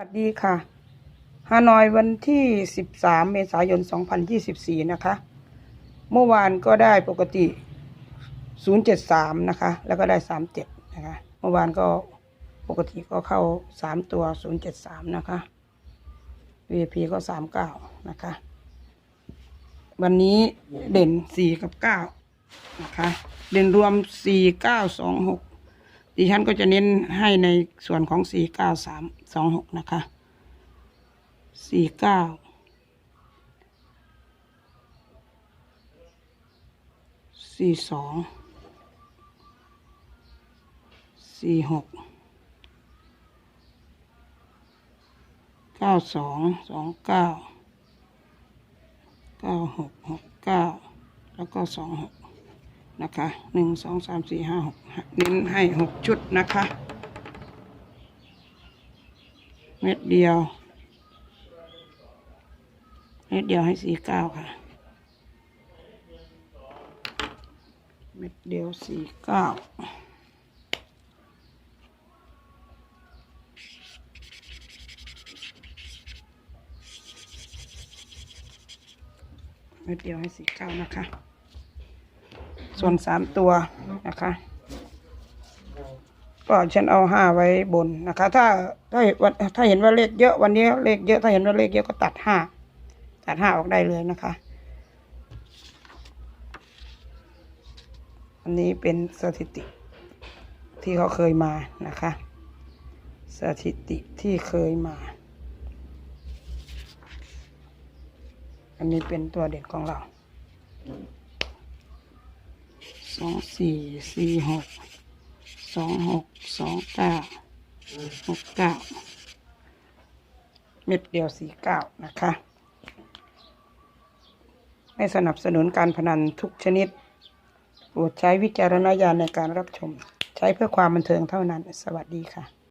สวัสดีค่ะฮานอยวันที่ 13 เมษายน 2024 นะคะ เมื่อวานก็ได้ปกติ 073 นะคะ แล้วก็ได้ 37 นะคะ เมื่อวานก็ปกติก็เข้า 3 ตัว 073 นะคะ VIP ก็ 39 นะคะ วันนี้เด่น 4 กับ 9 นะคะ เด่นรวม 4 9 2 6 ดิฉันก็จะเน้นให้ในส่วนของ4 9 3 2 6นะคะ4 9 4 2 4 6 9 2 2 9 9 6 6 9แล้วก็2 6 นะคะหนึ่งสองสามสี่ห้าหกเน้นให้หกชุดนะคะ เม็ดเดียว เม็ดเดียวให้สี่เก้าค่ะ เม็ดเดียวสี่เก้าเม็ดเดียวให้สี่เก้านะคะ ส่วนสามตัวนะคะก็ฉันเอาห้าไว้บนนะคะ ถ้าถ้าเห็นว่าถ้าเห็นว่าเลขเยอะวันนี้เลขเยอะถ้าเห็นว่าเลขเยอะก็ตัดห้าตัดห้าออกได้เลยนะคะ อันนี้เป็นสถิติที่เขาเคยมานะคะ สถิติที่เคยมา อันนี้เป็นตัวเด่นของเรา สองสี่สี่หกสองหกสองเก้าหกเก้าเม็ดเดียวสี่เก้านะคะ ไม่สนับสนุนการพนันทุกชนิดโปรดใช้วิจารณญาณในการรับชม ใช้เพื่อความบันเทิงเท่านั้น สวัสดีค่ะ